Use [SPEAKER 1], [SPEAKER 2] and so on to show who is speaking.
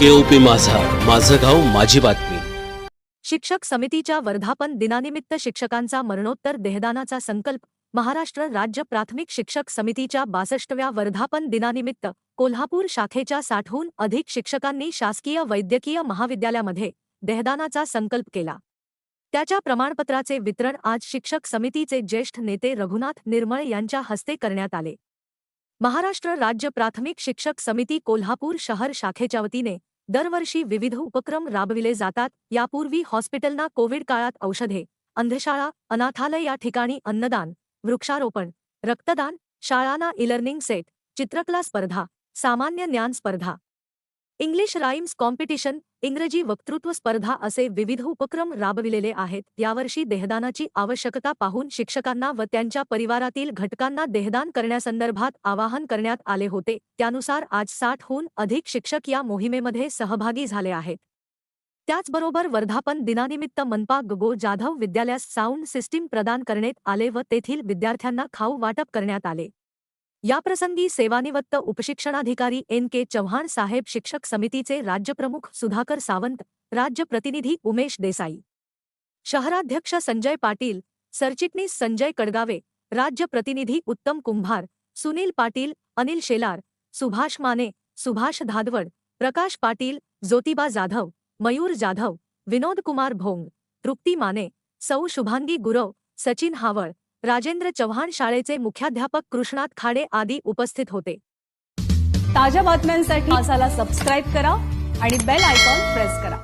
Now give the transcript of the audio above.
[SPEAKER 1] केओपी माझा. माझं गाव माझी बातमी.
[SPEAKER 2] शिक्षक समितीच्या वर्धापन दिनानिमित्त शिक्षकांचा मरणोत्तर देहदानाचा संकल्प महाराष्ट्र राज्य प्राथमिक शिक्षक समितीच्या बासष्टव्या वर्धापन दिनानिमित्त कोल्हापूर शाखेच्या साठहून अधिक शिक्षकांनी शासकीय वैद्यकीय महाविद्यालयामध्ये देहदानाचा संकल्प केला. त्याच्या प्रमाणपत्राचे वितरण आज शिक्षक समितीचे ज्येष्ठ नेते रघुनाथ निर्मळ यांच्या हस्ते करण्यात आले. महाराष्ट्र राज्य प्राथमिक शिक्षक समिती कोल्हापूर शहर शाखेच्या वतीने दरवर्षी विविध उपक्रम राबविले जातात. यापूर्वी हॉस्पिटलना कोविड काळात औषधे अंधशाळा अनाथालय या ठिकाणी अन्नदान वृक्षारोपण रक्तदान शाळांना ई लर्निंग सेट चित्रकला स्पर्धा सामान्य ज्ञान स्पर्धा इंग्लिश राईम्स कॉम्पिटिशन इंग्रजी वक्तृत्व स्पर्धा असे विविध उपक्रम राबविलेले आहेत. यावर्षी देहदानाची आवश्यकता पाहून शिक्षकांना व त्यांच्या परिवारातील घटकांना देहदान करण्यासंदर्भात आवाहन करण्यात आले होते. त्यानुसार आज साठहून अधिक शिक्षक या मोहिमेमध्ये सहभागी झाले आहेत. त्याचबरोबर वर्धापन दिनानिमित्त मनपा गगो जाधव विद्यालयास साऊंड सिस्टीम प्रदान करण्यात आले व तेथील विद्यार्थ्यांना खाऊ वाटप करण्यात आले. याप्रसंगी सेवानिवृत्त उपशिक्षणाधिकारी एन के चव्हाण साहेब शिक्षक समितीचे राज्यप्रमुख सुधाकर सावंत राज्य प्रतिनिधी उमेश देसाई. शहराध्यक्ष संजय पाटील सरचिटणीस संजय कडगावे राज्य प्रतिनिधी उत्तम कुंभार सुनील पाटील अनिल शेलार सुभाष माने सुभाष धादवड प्रकाश पाटील ज्योतिबा जाधव मयूर जाधव विनोद कुमार भोंग तृप्ती माने सौ शुभांगी गुरव सचिन हावळ राजेंद्र चव्हाण शाळेचे मुख्याध्यापक कृष्णात खाडे आदी उपस्थित होते.
[SPEAKER 3] ताज्या बातम्यांसाठी मासाला सबस्क्राईब करा आणि बेल आयकॉन प्रेस करा.